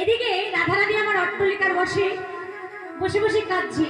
এদিকে রাধারানী আমার অট্টলিকার বসে বসে বসে কাঁদছি।